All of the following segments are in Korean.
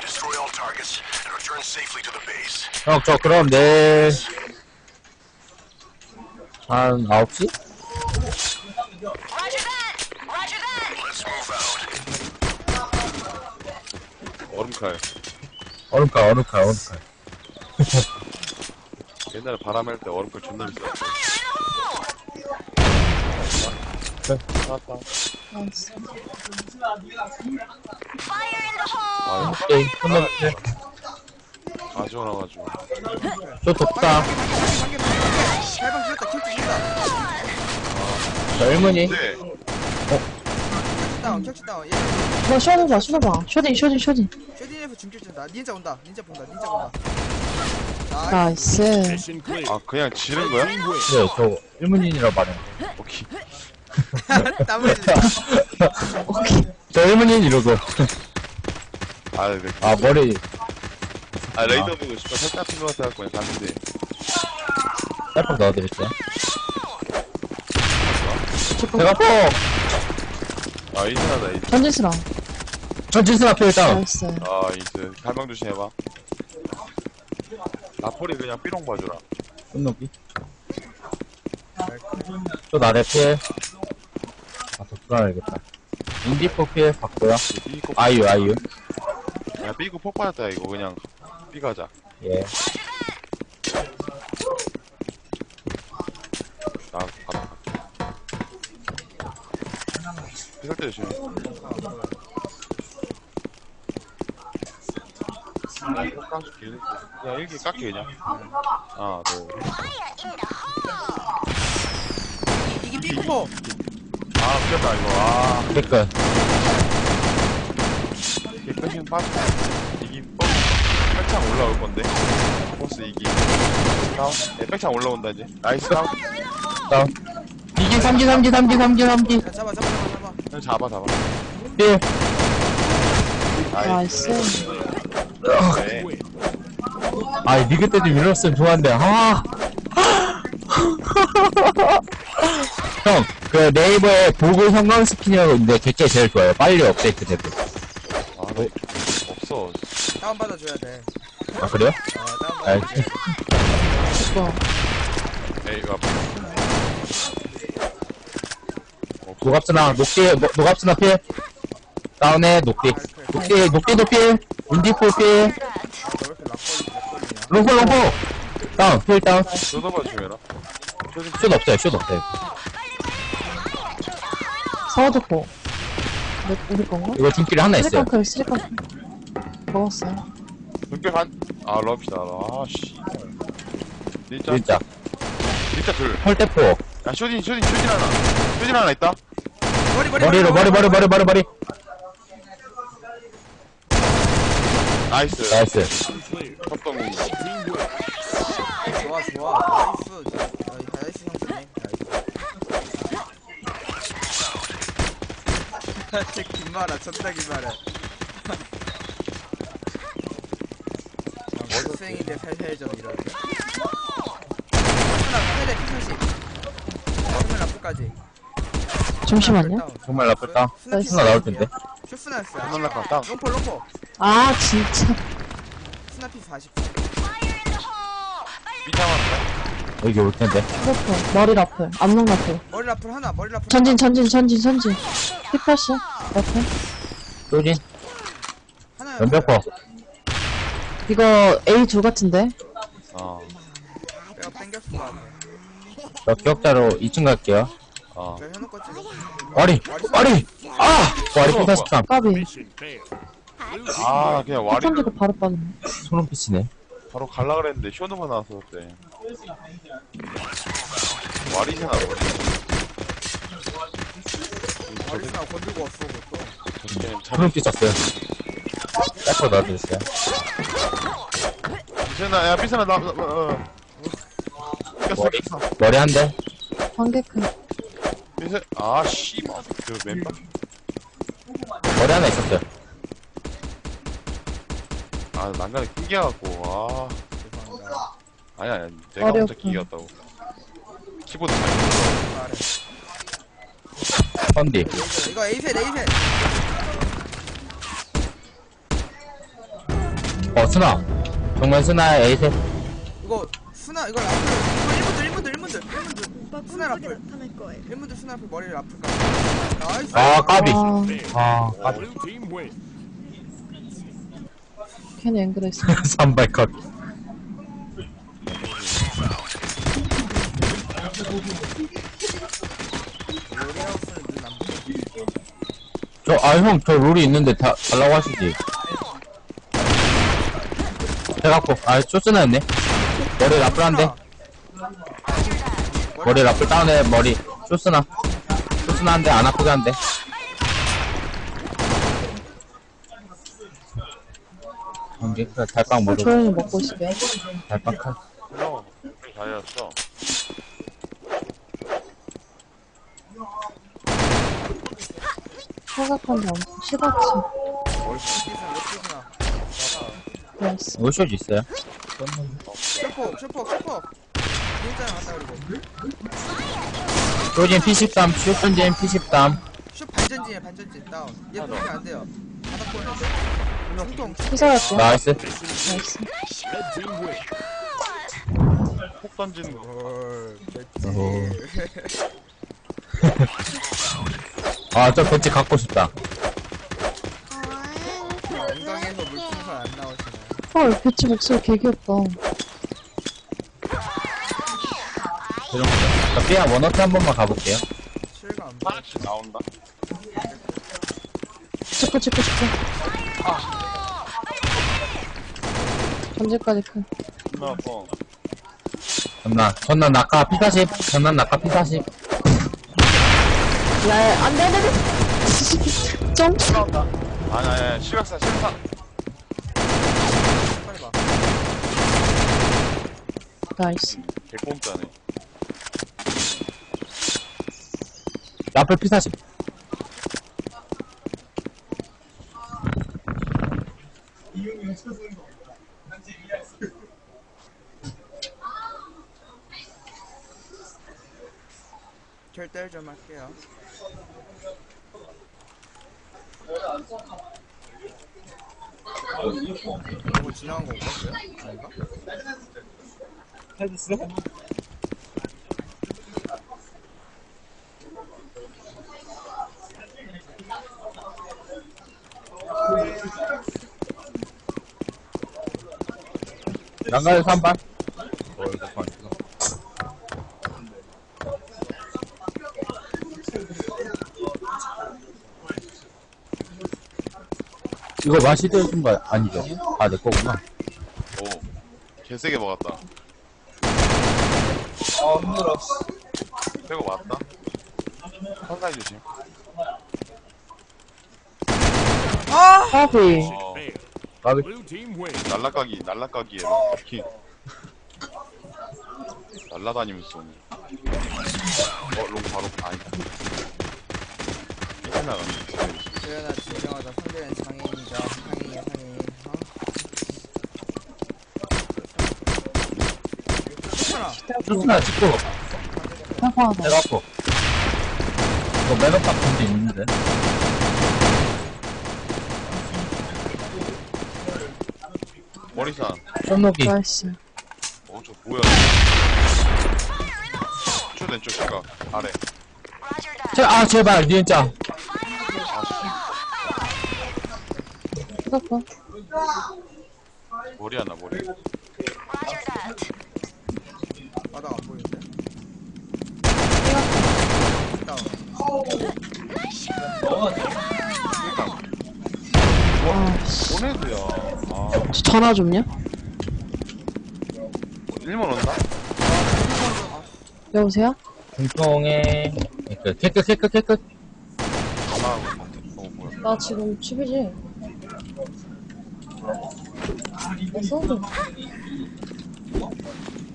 Destroy all targets and return safely to the base. 형, 저 그럼 내일 한 9시? Roger that! Roger that! Let's move out. 얼음칼. 얼음칼, 얼음칼, 얼음칼. 옛날에 바람 할 때 얼음칼 존나 비쌌어. 나왔다. Fire in the hole! 아, 끝났지? 아주 많아가지고. 저 덥다. 일문이. 근데, 다운 다운 얘뭐 쇼딩 봐, 쇼딩 봐. 쇼딩, 쇼딩, 쇼딩. 쇼딘에서 중킬 준다 닌자 온다 닌자 본다 닌자 본다 나 나이스. 아, 그냥 지른 거야? 네, 저 일문인이라고 말해. 오케이. 땀 오케이. 저 일문인 이러고. 아, 네. 아, 머리, 아, 레이더 보고 싶어. 살짝 필요 같아갖고 그냥 갔는데. 짤팍 넣어드릴게요. 제가 폭! 아, 이진하다, 이진. 전진스라. 전진수 앞에 일단. 나이스. 아, 이제 갈망 조심해봐. 나폴이 그냥 삐롱 봐주라. 끝놓기. 또 나래 피해. 아, 더 불안해야겠다. 인디포 피해 받고요. 삐고, 아이유, 아이유. 야, 삐고 폭 받았다, 이거. 그냥 삐 가자. 예. 나, 가다. 피설 때 조심해. 깎을게. 야, 일기 깎게, 그냥. 하나, 둘. 이게 삐코포 아, 웃겼다, 이거. 아, 댓글. 이게 패션 빠져. 이기, 어, 백창 올라올 건데. 보스 이기. 다운. 네, 백창 올라온다, 이제. 나이스 다운. 다운. 이기 삼기, 삼기, 삼기, 삼기, 삼기. 야 잡아 잡아 잡아 잡아 형 잡아, 잡아. 필. 나이스. 네. 아, 리그 때좀 이랬으면 좋았는데, 아. 형, 그 네이버에 보글 형광 스킨이라고 있는데, 걔게 제일 좋아요. 빨리 업데이트 되고. 아, 네. 없어. 다운 받아줘야 돼 아, 그래요? 어, 다운 알지. 받아줘야 돼 뭐, 에이, 이거. 노갑스나, 녹디, 노- 노갑스나 필. 다운에 녹디. 녹디, 녹디도 필. 인디포 필. 롱포, 롱포. 다운, 필 다운. 쇼더봐 주해라. 슛 없어요, 슛 없어요. 사워드포. 내, 우리 건가? 이거 중길에 하나 있어요. 쓰리깡클, 쓰리깡클. 먹었어요. 눈길 한, 아, 럽시다. 아, 씨. 진짜? 진짜. 진짜 둘. 헐대포. 야, 쇼딘, 쇼딘, 쇼딘 하나. 쇼딘 하나 있다? 머리 머리 머리로, 머리, 머리, 머리, 머리, 머리. 나이스. 나이스. 협동 공격. 좋아 좋아 나이스 나이스 김말아 존나 김말아 학생인데 살살 좀 이러네 하나 세대 피사시 정말 나쁘까지 잠시만요. 정말 나쁘다. 하나 나올 텐데. 한번 낙하 땅. 롱포 롱포 아, 진짜. 스나피 40 삐창 하나. 여기 올 텐데. 프로포. 머리 라플. 앞눈 라플. 머리 라플 하나 머리 라플 전진, 전진, 전진, 전진. 라플. 소진. 하나 연벽포. 이거 A2 같은데? 어, 내가 땡겼을 것 같아 저 기억자로 2층 갈게요. 어. 내가 해놓고 찍어 와리! 와리! 아! 와리 피43. 까비. Mission failed. 아, 그냥 와리, 던지고 바로 빠졌네. 소름 끼치네. 바로 갈라 그랬는데, 쇼노가 나와서 그때. 머리 스나 건들고 왔어. 소름 끼쳤어요. 짤거 넣어드렸어요. 비스나, 야, 비스나, 나, 나, 어. 꼈어, 머리. 꼈어. 머리 한 대. 관계큰. 비스, 아, 씨발. 그, 멤버. 머리 하나 있었어요. 아, 난간에 끼겨갖고, 아. 죄송합니다 아니야, 아니야. 내가 없군. 끼겼다고. 키보드 잘 컨디. 이거 A셋 A셋 어, 스나. 정면 스나 에이셋. 이거 스나 이거 라플 이거 1분들 1분들 1분들 1분들 스나 라플 1분들 스나 라플 머리를 라플 까 나이스 아, 까비. 아, 아, 까비. Blue team win. 괜히 앵그랬어. 선발 컷. 로리하우스는 눈 안 보여 저, 아, 형, 저 룰이 있는데 다, 달라고 하시지. 해갖고, 아, 쇼스나였네. 머리 라플한데? 머리 라플 다운해, 머리. 쇼스나. 쇼스나 한데, 안 아프게 한데. 그래, 달빵 모르고, 조용히 먹고 있을게요. 달빵 칼. 형, 다이었어. 사각한데 엄청 시각지. 스나 스나 그랬어. 올쇼즈 있어요? 슈퍼 슈퍼 슈퍼 진짜 간다 그리고 쇼진 P13, 쇼전진 P13. 슈 반전진이야 반전진 다운 얘 그렇게 안 돼요 바닥 보는데 중통. 나이스. 나이스. 폭 던지는 거. 헐. 됐지 아, 저 벤치 갖고 싶다. 엉덩이에서 물풍선 안 나오시네 헐, 배치 목소리 개 귀엽다. 이런 거. 자, 삐야, 원어트 한 번만 가볼게요. 실감 안 보여 하나씩 나온다. 찍고 찍고 찍고. 전제까지 큰. 존나 아파. 전난, 전난 낙하 P40, 전난 낙하 P40. 야, 안 돼, 안 돼, 안 돼. 점? 아니, 아니, 아니, 시각사, 시각사. 빨리 봐 나이스. 개꼼짜네. 라플 P40. 결대를 좀 할게요 이거 지나간 거 없었어요? 아닌가? 난가에 3발. 이거 맛이 되는 거 아니죠? 아, 내 거구나. 오. 개세게 먹었다. 빼고 맞다. 선사해 조심. 아! 까비. 어. 까비. Blue team win. 날라가기, 날라가기에 막 킹. 날라다니면서 쏘네. 어, 롱 바로, 아니다. 이렇게 나갔네. 재현아 진정하다 상대는 장애인이다 상애인이야 상애인 어? 괜찮아 쇼스나 찍고, 사과하다. 해갖고. 이거 매너 딱 본데 있는데. 머리산. 손목이. 나이스. 어, 저 뭐야. 초 왼쪽 시각. 아래. 제, 아, 제발, 니은자. 사과. 머리 하나, 머리. Roger that. 바닥 안 보이는데 다운. 보내드야. 아, 저 전화 좀요? 일본 온다? 여보세요? 중통에, 그, 깨끗, 깨끗. 어, 뭐야. 나 지금 집이지. 나 써줘.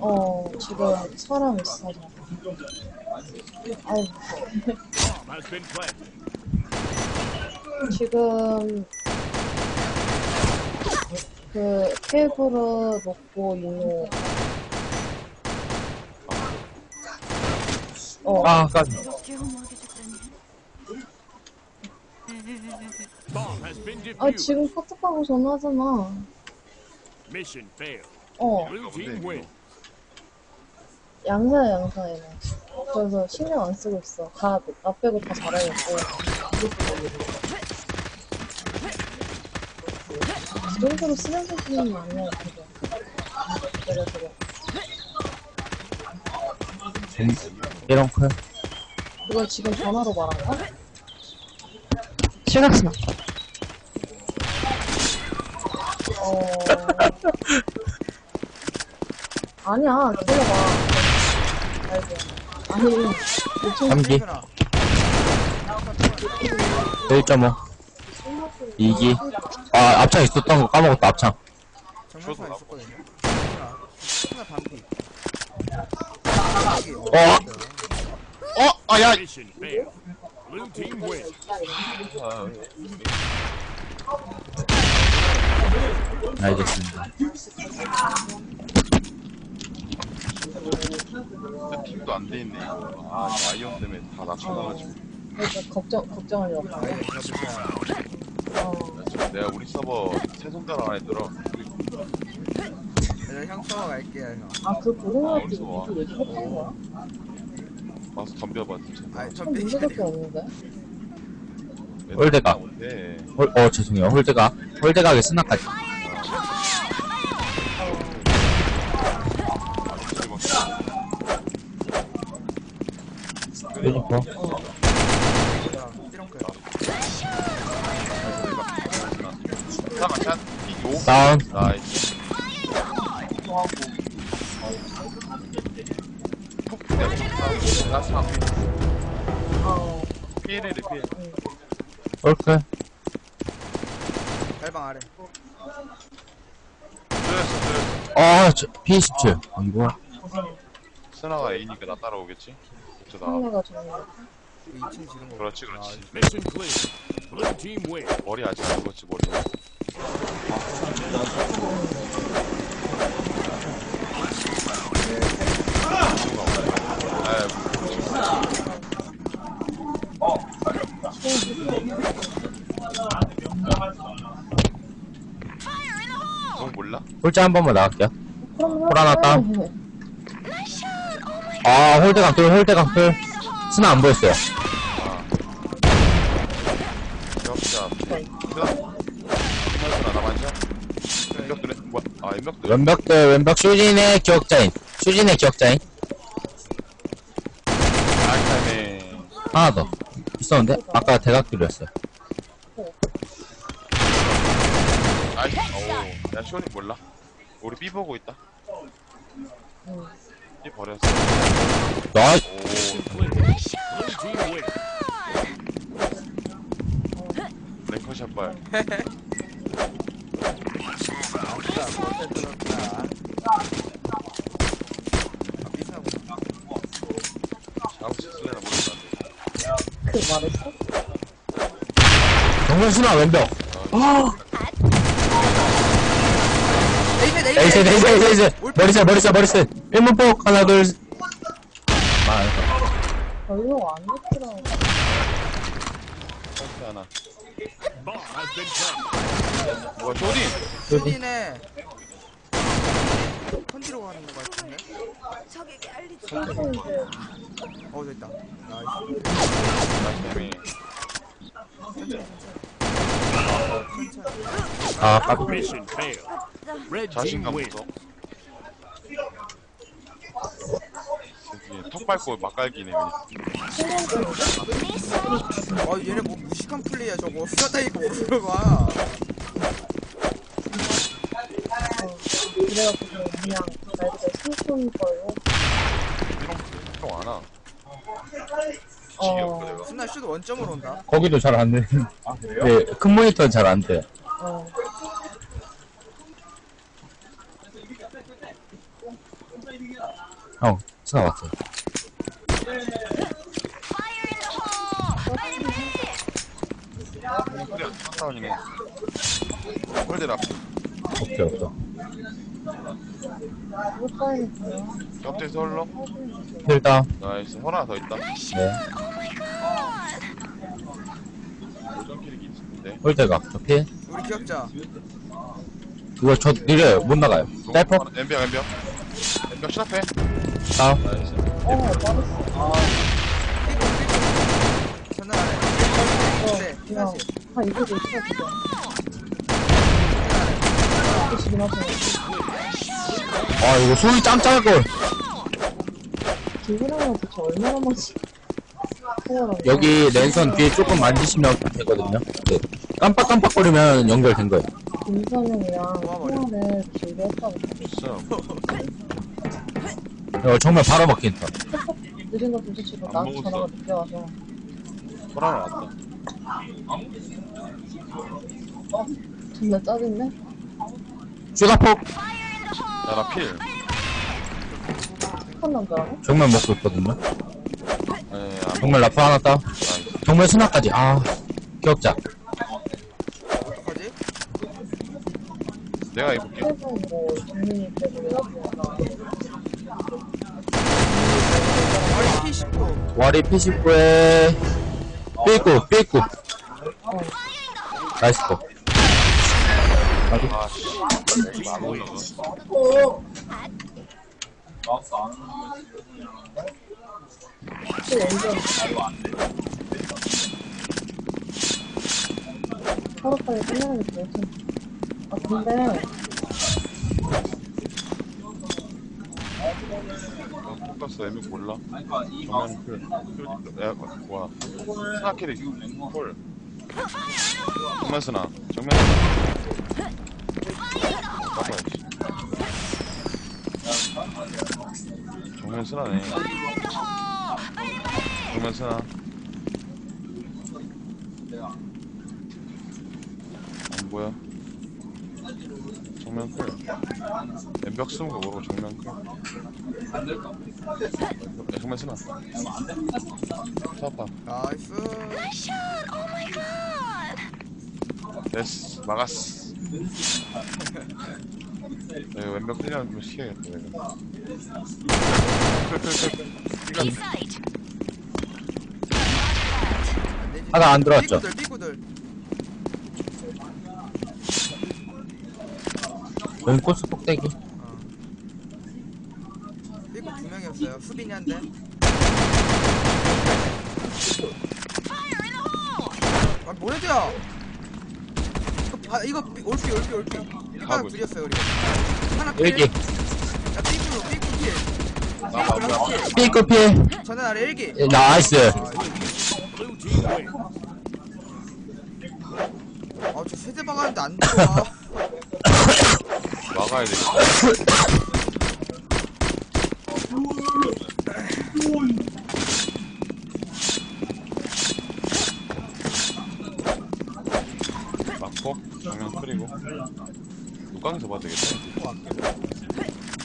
어, 지금 사람 있어. planted. 지금 그 테이블을 놓고 있는 어, 아, been 아. 지금 카톡하고 전화하잖아. 어. 양사야 양사 얘는 그래서 신경 안 쓰고 있어. 다나 빼고 다 잘하겠고 이 정도로 쓰는 수준은 아니야 지금 그래 그래. 이런 컬. 이걸 지금 전화로 말한 거야? 실각스나. 어. 아니야 기다려봐 아니 요즘 감기. 혜준아 1.5. 2기. 아, 앞창 있었던 거 까먹었다, 앞창. 정면사 있었거든요 하나 반피 어? 어? 아, 야! Mission failed. Blue team win. 알겠습니다. 진짜 팀도 안 돼 있네. 아, 이거 아이언 때문에 다 낮춰놔가지고. 그러니까 걱정 걱정하려고 어 지금 내가 우리 서버 새 손가락 안에 들어. 내가 형 써와 갈게요 형 아그 고등학교 좋아. 미리 얘기했던 거야? 와서 덤벼봐, 진짜. 아니 저참 문제밖에 없는데 홀대가. 네. 홀, 어, 죄송해요. 홀드가. 홀드가게 스나까지. 삐렁크 잠깐만, 샷. 이거. 다운. 나이스. 라스트 한어 피해를 피해. 홀클. 달방 아래 뚫렸어, 뚫렸어. 어, 저, P27. 아, 이거. 스나가 A니까 나 따라오겠지? 저 나. 상대가 좋네 2층 지른 거 그렇지, 그렇지. Mission clear. Blue team win. 머리 아직 안 걷지, 머리. 너 몰라? 홀자 한 번만 나갈게요. 그럼 홀 하나. 아, 홀드강 뚫, 홀드강 뚫. 스나 안 보였어요. 기억자. 스나 나만이야? 인벽들은 뭐야? 아, 인벽들. 왼벽들, 왼벽 슈진의 기억자인. 슈진의 기억자인. 아이타네. 하나 더. 있었는데? 아까 대각들이었어요. 아이, 오. 야, 시원이 몰라? 우리 B 보고 있다. B 버렸어. 나, 오. Clear. Blue team win. 랭커샷 발. 아싸 버스 들었다 아 삐스나 아우치 슬래나 모른다. 그 말했어? 정면 스나 왼벽. 에이셋 에이스, 에이스, 에이스, 에이스. 올빼. 머리셋, 머리셋, 머리셋. 1문폭, 하나, 둘. 아, 별로 안 좋더라고 퍼스 하나. 뭐야, 쇼딘! 슈진에 컨디로 가는 거 같은데? 어 됐다 나이스 데미. 아, 까비. Mission failed. Red team 자신감. 없어. 새끼 턱 밟고 막 깔기네. 아 얘네 뭐 무식한 플레이야 저거 수다다니까 못 들어가 그래가지고 그냥 말 그대로 삼촌 걸로 이런 이런 안 와. 어. 지겹고 내가. 순나 슛 원점으로 온다 거기도 잘 안 돼. 네, 큰 모니터는 잘 안 돼. 어 형, 스나 왔어요. 우리 다운이네. 홀대라. 그것 따위니까 옆에서 홀로. 힐다. 나이스. 하나 더 있다. 네. 킬이 있는데. 홀대가. 저 필. 우리 기억자. 이거 저 느려요. 못 나가요. 짤퍼. 엠벽 엠벽. 엠벽 시합해. 나이스. 어, 안 해. 네, 사실. 아. 아, 이거 소리 짱짱할걸. 기분하면 도대체 얼마나 많지? 여기 랜선 뒤에 조금 만지시면 되거든요. 네. 깜빡깜빡거리면 연결된 거예요. 김선영이랑. 통화를 길게 했다고. 어, 정말 바로 먹힌다. 늦은 거 둘째치고 안 나한테 먹었어. 전화가 늦게 와서. 소라는 왔다. 존나 짜증내? 슈가폭 야나 필. 착한 남자라고? 정말 먹고 있거든요. 에, 안 정말 라프 하나 따. 정말 스나까지. 아, 기억자. 어떡하지? 내가 입을게. 뭐, 정민이 빼고리 P19. 와리 P19에 삐꾸, 삐꾸. 어, 나이스 거. 게 좋을 텐데. 아, 근데, 포커스 엠벽 몰라. 정면 필. 필. 야, 뭐야. 스나 캐리. 홀. 정면 스나. 정면 스나. 정면 스나네. 정면 스나. 안 보여. 정면 클. 엠벽 쓰는 거 모르고 정면 클. 야, 정면 스나. 잡아. 나이스. 됐어. 막았어. 내가 왼벽 뛰려면 시켜야겠다, 내가. 클, 클, 클. 이거 하나 안 들어왔죠? 삐꾸들 삐꾸들. 여기 코스 폭대기. 삐꾸 두 명이었어요. 수빈이 한 대. 아, 뭐래도야? 이거 봐, 이거 삐- 올피 올피 올피. 하고 있어. 둘이었어요 우리. 하나 필. 일기. 야 삐꾸로 삐꾸 필. 나, 나, 뭐야. 삐꾸 필. 전화 아래 일기. 예, 나이스. Wins. 아저 세대 박았는데 안 들어와. 막아야 되겠다. 막폭, 정면 끓이고. 육강에서 봐도 되겠다.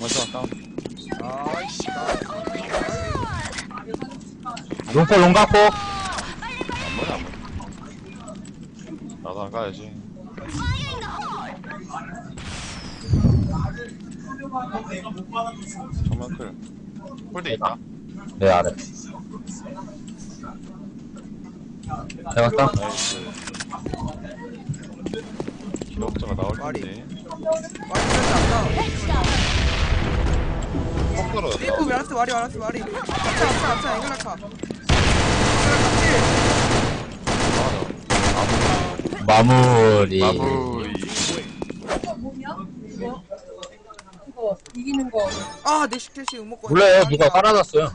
맞아, 다운. 아이씨. 롱포 롱가폭. 안 머리 안 머리. 나도 안 가야지. 정면 클. 홀대 있다. 네, 아래. 잡았다. 나이스. 기록자가 나올 머리. 텐데. 와리 그랬다 아까. 폭 떨어졌다. 삐꾸 왜 알았어 와리 알았어 와리. 앞차 앞차 앞차 앵글라카. 마무리. 마무리. 이기는 거. 아내 시켓이 음모권. 몰라요. 누가 깔아놨어요.